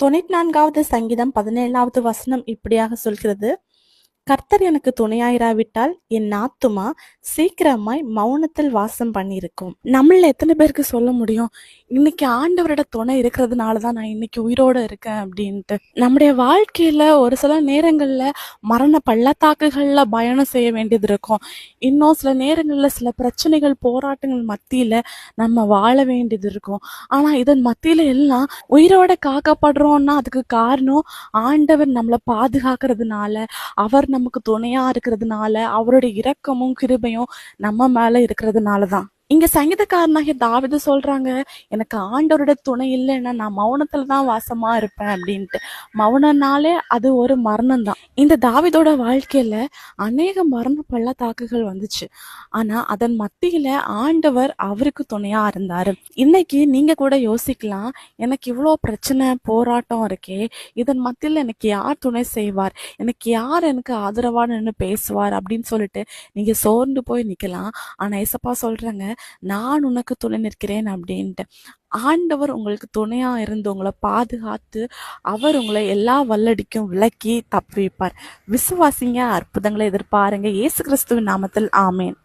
தொண்ணூற்றி நான்காவது சங்கீதம் பதினேழாவது வசனம் இப்படியாக சொல்கிறது. கர்த்தர் எனக்கு துணையாயிராவிட்டால் என் ஆத்துமா சீக்கிரமாய் மௌனத்தில் வாசம் பண்ணியிருக்கும். நம்மள எத்தனை பேருக்கு சொல்ல முடியும்? இன்னைக்கு ஆண்டவரோட துணை இருக்கிறதுனால தான் நான் இன்னைக்கு உயிரோட இருக்கேன் அப்படின்ட்டு. நம்முடைய வாழ்க்கையில ஒரு சில நேரங்கள்ல மரண பள்ளத்தாக்குகள்ல பயணம் செய்ய வேண்டியது இருக்கும். இன்னும் சில நேரங்கள்ல சில பிரச்சனைகள் போராட்டங்கள் மத்தியில நம்ம வாழ வேண்டியது இருக்கும். ஆனா இதன் மத்தியில எல்லாம் உயிரோட காக்கப்படுறோம்னா அதுக்கு காரணம் ஆண்டவர் நம்மளை பாதுகாக்கிறதுனால அவர் நமக்கு துணையா இருக்கிறதுனால அவருடைய இரக்கமும் கிருபையும் நம்ம மேல இருக்கிறதுனால தான் இங்க சங்கீதக்காரனாகிய தாவிது சொல்றாங்க எனக்கு ஆண்டவரோட துணை இல்லைன்னா நான் மௌனத்துல தான் வாசமா இருப்பேன் அப்படின்ட்டு. மௌனம்னாலே அது ஒரு மரணம் தான் இந்த தாவிதோட வாழ்க்கையில அநேக மரண பள்ளத்தாக்குகள் வந்துச்சு. ஆனா அதன் மத்தியில ஆண்டவர் அவருக்கு துணையா இருந்தாரு. இன்னைக்கு நீங்க கூட யோசிக்கலாம் எனக்கு இவ்வளோ பிரச்சனை போராட்டம் இருக்கே. இதன் மத்தியில் எனக்கு யார் துணை செய்வார்? எனக்கு யார் எனக்கு ஆதரவா பேசுவார் அப்படின்னு சொல்லிட்டு நீங்க சோர்ந்து போய் நிக்கலாம். ஆனா ஏசப்பா சொல்றாங்க நான் உனக்கு துணை நிற்கிறேன் அப்படின்ட்டு ஆண்டவர் உங்களுக்கு துணையா இருந்து உங்களை பாதுகாத்து அவர் உங்களை எல்லா வல்லடிக்கும் விலக்கி தப்புவிப்பார். விசுவாசிங்க அற்புதங்களை எதிர்பாருங்க. இயேசு கிறிஸ்துவின் நாமத்தில் ஆமேன்.